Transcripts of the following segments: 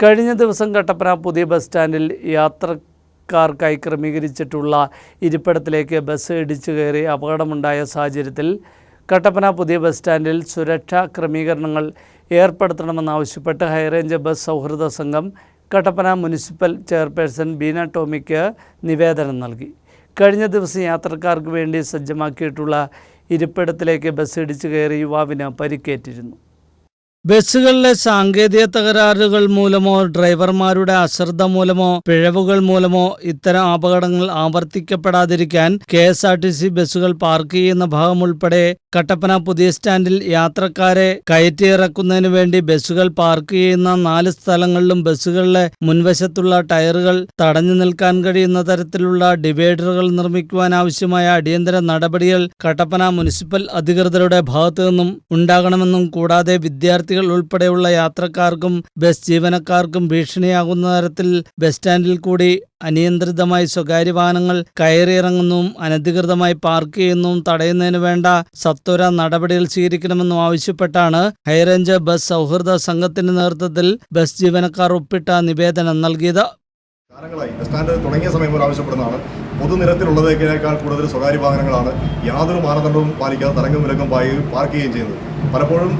കഴിഞ്ഞ ദിവസം കട്ടപ്പന പുതിയ ബസ് സ്റ്റാൻഡിൽ യാത്രക്കാർക്കായി ക്രമീകരിച്ചിട്ടുള്ള ഇരിപ്പിടത്തിലേക്ക് ബസ് ഇടിച്ചു കയറി അപകടമുണ്ടായ സാഹചര്യത്തിൽ കട്ടപ്പന പുതിയ ബസ് സ്റ്റാൻഡിൽ സുരക്ഷാ ക്രമീകരണങ്ങൾ ഏർപ്പെടുത്തണമെന്നാവശ്യപ്പെട്ട് ഹൈറേഞ്ച് ബസ് സൗഹൃദ സംഘം കട്ടപ്പന മുനിസിപ്പൽ ചെയർപേഴ്സൺ ബീന ടോമിക്ക് നിവേദനം നൽകി. കഴിഞ്ഞ ദിവസം യാത്രക്കാർക്ക് വേണ്ടി സജ്ജമാക്കിയിട്ടുള്ള ഇരിപ്പിടത്തിലേക്ക് ബസ് ഇടിച്ചു കയറി യുവാവിന് പരിക്കേറ്റിരുന്നു. ബസ്സുകളിലെ സാങ്കേതിക തകരാറുകൾ മൂലമോ ഡ്രൈവർമാരുടെ അശ്രദ്ധ മൂലമോ പിഴവുകൾ മൂലമോ ഇത്തരം അപകടങ്ങൾ ആവർത്തിക്കപ്പെടാതിരിക്കാൻ K S R T C ബസ്സുകൾ പാർക്ക് ചെയ്യുന്ന ഭാഗം ഉൾപ്പെടെ കട്ടപ്പന പുതിയ സ്റ്റാൻഡിൽ യാത്രക്കാരെ കയറ്റിയിറക്കുന്നതിന് വേണ്ടി ബസ്സുകൾ പാർക്ക് ചെയ്യുന്ന നാല് സ്ഥലങ്ങളിലും ബസ്സുകളിലെ മുൻവശത്തുള്ള ടയറുകൾ തടഞ്ഞു നിൽക്കാൻ കഴിയുന്ന തരത്തിലുള്ള ഡിവൈഡറുകൾ നിർമ്മിക്കുവാൻ ആവശ്യമായ അടിയന്തര നടപടികൾ കട്ടപ്പന മുനിസിപ്പൽ അധികൃതരുടെ ഭാഗത്തു നിന്നും ഉണ്ടാകണമെന്നും കൂടാതെ വിദ്യാർത്ഥികൾ ഉൾപ്പെടെയുള്ള യാത്രക്കാർക്കും ബസ് ജീവനക്കാർക്കും ഭീഷണിയാകുന്ന തരത്തിൽ ബസ് സ്റ്റാൻഡിൽ കൂടി അനിയന്ത്രിതമായി സ്വകാര്യ വാഹനങ്ങൾ കയറിയിറങ്ങുന്നതും അനധികൃതമായി പാർക്ക് ചെയ്യുന്നതും തടയുന്നതിന് വേണ്ട സത്വര നടപടികൾ സ്വീകരിക്കണമെന്നും ആവശ്യപ്പെട്ടാണ് ഹൈറേഞ്ച് ബസ് സൗഹൃദ സംഘത്തിന്റെ നേതൃത്വത്തിൽ ബസ് ജീവനക്കാർ ഒപ്പിട്ട നിവേദനം നൽകിയത്. കാലങ്ങളായി ബസ് സ്റ്റാൻഡ് തുടങ്ങിയ സമയം ആവശ്യപ്പെടുന്നതാണ്. പൊതുനിരത്തിലുള്ളതിനേക്കാൾ കൂടുതൽ സ്വകാര്യ വാഹനങ്ങളാണ് യാതൊരു മാനദണ്ഡവും പാലിക്കാതെ തരംഗം വിലക്കം പാർക്ക് ചെയ്യുകയും ചെയ്യുന്നത്. പലപ്പോഴും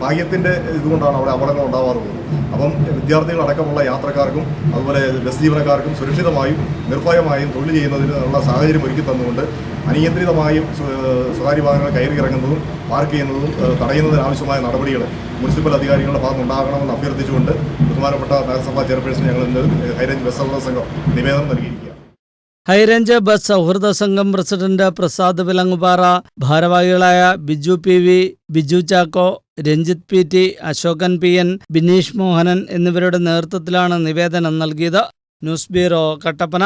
ഭാഗ്യത്തിന്റെ ഇതുകൊണ്ടാണ് അവിടെ അപകടങ്ങൾ ഉണ്ടാവാറുള്ളത്. അപ്പം വിദ്യാർത്ഥികൾ അടക്കമുള്ള യാത്രക്കാർക്കും അതുപോലെ ബസ് ജീവനക്കാർക്കും സുരക്ഷിതമായും നിർഭയമായും തൊഴിൽ ചെയ്യുന്നതിനുള്ള സാഹചര്യം ഒരുക്കി തന്നുകൊണ്ട് അനിയന്ത്രിതമായും സ്വ- സ്വകാര്യ വാഹനങ്ങൾ കയറി ഇറങ്ങുന്നതും പാർക്ക് ചെയ്യുന്നതും തടയുന്നതിനാവശ്യമായ നടപടികൾ മുനിസിപ്പൽ അധികാരികളുടെ ഭാഗത്ത് ഉണ്ടാകണമെന്ന് അഭ്യർത്ഥിച്ചുകൊണ്ട് ബഹുമാനപ്പെട്ട നഗരസഭാ ചെയർപേഴ്സൺ ഞങ്ങൾ ഇന്ന് ഹൈറേഞ്ച് ബസ് സർവീസ് സംഘം നിവേദനം നൽകിയിരിക്കുക ഹൈറേഞ്ച് ബസ് സൗഹൃദ സംഘം പ്രസിഡന്റ് പ്രസാദ് വിലങ്ങുപാറ ഭാരവാഹികളായ Biju P V Biju Chacko Ranjith P T Ashokan P N Bineesh Mohanan എന്നിവരുടെ നേതൃത്വത്തിലാണ് നിവേദനം നൽകിയത്. News bureau Kattappana.